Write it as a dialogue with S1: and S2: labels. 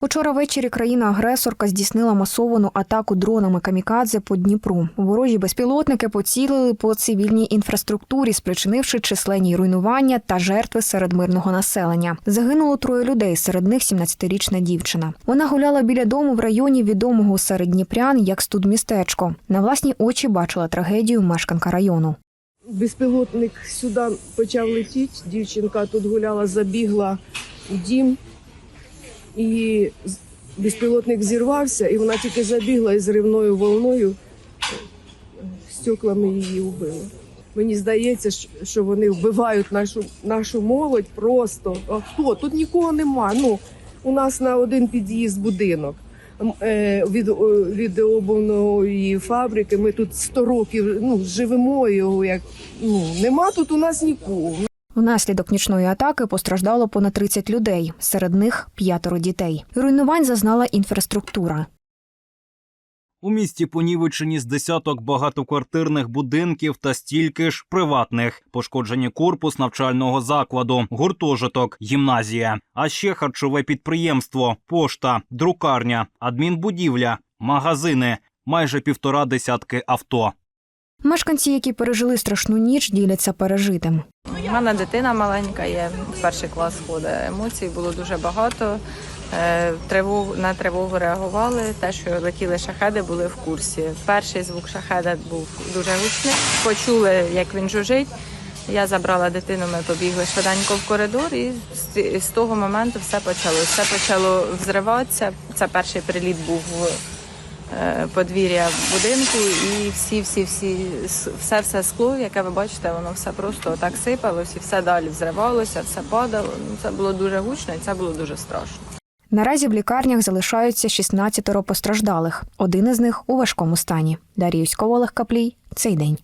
S1: Учора ввечері країна-агресорка здійснила масовану атаку дронами камікадзе по Дніпру. Ворожі безпілотники поцілили по цивільній інфраструктурі, спричинивши численні руйнування та жертви серед мирного населення. Загинуло троє людей, серед них 17-річна дівчина. Вона гуляла біля дому в районі відомого серед дніпрян як студмістечко. На власні очі бачила трагедію мешканка району.
S2: Безпілотник сюди почав летіти. Дівчинка тут гуляла, забігла в дім, і безпілотник зірвався, і вона тільки забігла і зривною волною стеклами її вбили. Мені здається, що вони вбивають нашу, нашу молодь просто. А хто? Тут нікого нема. Ну, у нас на один під'їзд будинок. Е, Від, від обувної фабрики ми тут 100 років ну, живемо його. Як, ну, нема тут у нас нікого.
S1: Внаслідок нічної атаки постраждало понад 30 людей, серед них п'ятеро дітей. Руйнувань зазнала інфраструктура.
S3: У місті понівечені з десяток багатоквартирних будинків та стільки ж приватних. Пошкоджені корпус навчального закладу, гуртожиток, гімназія, а ще харчове підприємство, пошта, друкарня, адмінбудівля, магазини, майже півтора десятки авто.
S1: Мешканці, які пережили страшну ніч, діляться пережитим.
S4: У мене дитина маленька, є перший клас ходить. Емоцій було дуже багато. Е, Тривогу на тривогу реагували. Те, що летіли шахеди, були в курсі. Перший звук шахеда був дуже гучний. Почули, як він жужить. Я забрала дитину, ми побігли швиденько в коридор, і з, того моменту все почалося. Все почало взриватися. Це перший приліт був подвір'я будинку, і всі, всі, всі, все, все скло, яке ви бачите, воно все просто так сипалось, і все далі взривалося, все падало. Ну, це було дуже гучно, і це було дуже страшно.
S1: Наразі в лікарнях залишаються 16 постраждалих. Один із них у важкому стані. Дар'я Юськова, Олег Каплій. Цей день.